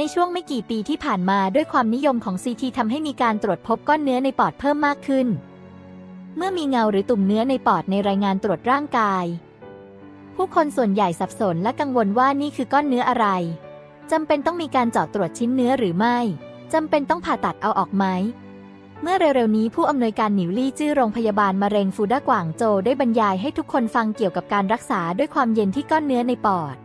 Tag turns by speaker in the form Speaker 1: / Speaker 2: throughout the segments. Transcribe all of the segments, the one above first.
Speaker 1: ในช่วงไม่กี่ปีที่ผ่านมาด้วยความนิยมของ CT ทำให้มีการตรวจพบก้อนเนื้อในปอดเพิ่มมากขึ้น เมื่อมีเงาหรือตุ่มเนื้อในปอดในรายงานตรวจร่างกาย ผู้คนส่วนใหญ่สับสนและกังวลว่านี่คือก้อนเนื้ออะไรจำเป็นต้องมีการเจาะตรวจชิ้นเนื้อหรือไม่จำเป็นต้องผ่าตัดเอาออกไหมเมื่อเร็วๆนี้ผู้อำนวยการหนิวลี่จื้อโรงพยาบาลมะเร็งฟูด้ากวางโจได้บรรยายให้ทุกคนฟังเกี่ยวกับการรักษาด้วยความเย็นที่ก้อนเนื้อในปอด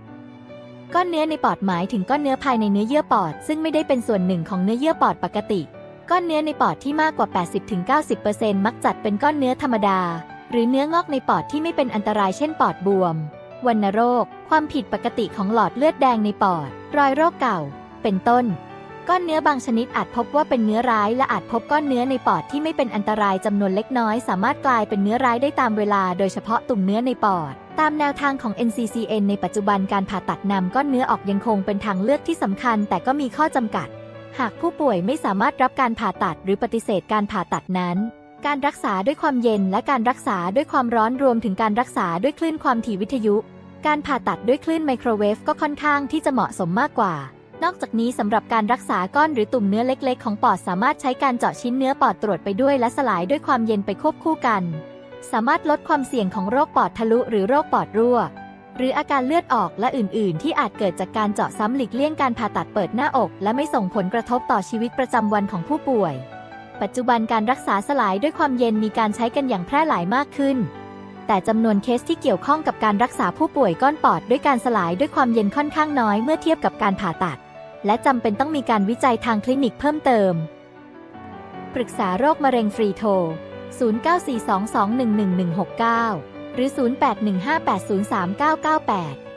Speaker 1: ก้อนเนื้อในปอดหมายถึงก้อนเนื้อภายในเนื้อเยื่อปอด ซึ่งไม่ได้เป็นส่วนหนึ่งของเนื้อเยื่อปอดปกติ ก้อนเนื้อในปอดที่มากกว่า 80-90%มักจัดเป็นก้อนเนื้อธรรมดา หรือเนื้องอกในปอดที่ไม่เป็นอันตรายเช่นปอดบวม วัณโรค ความผิดปกติของหลอดเลือดแดงในปอด รอยโรคเก่า เป็นต้น ก้อนเนื้อบางชนิดอาจพบว่าเป็นเนื้อร้ายและอาจพบก้อนเนื้อในปอดที่ไม่เป็นอันตรายจำนวนเล็กน้อย สามารถกลายเป็นเนื้อร้ายได้ตามเวลา โดยเฉพาะตุ่มเนื้อในปอด ตามแนวทางของ NCCN ในปัจจุบันการผ่าตัดนำก้อนเนื้อออกยังคงเป็นทางเลือกที่สำคัญ แต่ก็มีข้อจำกัด หากผู้ป่วยไม่สามารถรับการผ่าตัดหรือปฏิเสธการผ่าตัดนั้น การรักษาด้วยความเย็นและการรักษาด้วยความร้อนรวมถึงการรักษาด้วยคลื่นความถี่วิทยุ การผ่าตัดด้วยคลื่นไมโครเวฟก็ค่อนข้างที่จะเหมาะสมมากกว่า นอกจากนี้สำหรับการรักษาก้อนหรือตุ่มเนื้อเล็กๆ ของปอดสามารถใช้การเจาะชิ้นเนื้อปอดตรวจไปด้วยและสลายด้วยความเย็นไปควบคู่กัน สามารถลดความเสี่ยงของโรคปอดทะลุหรือโรคปอดรั่ว หรืออาการเลือดออกและอื่น ๆ ที่อาจเกิดจากการเจาะซ้ำหลีกเลี่ยงการผ่าตัดเปิดหน้าอก และไม่ส่งผลกระทบต่อชีวิตประจำวันของผู้ป่วย ปัจจุบันการรักษาสลายด้วยความเย็นมีการใช้กันอย่างแพร่หลายมากขึ้นแต่จำนวนเคสที่เกี่ยวข้องกับการรักษาผู้ป่วยก้อนปอดด้วยการสลายด้วยความเย็นค่อนข้างน้อยเมื่อเทียบกับการผ่าตัด และจำเป็นต้องมีการวิจัยทางคลินิกเพิ่มเติม ปรึกษาโรคมะเร็งฟรีโทร 0942211169 หรือ 0815803998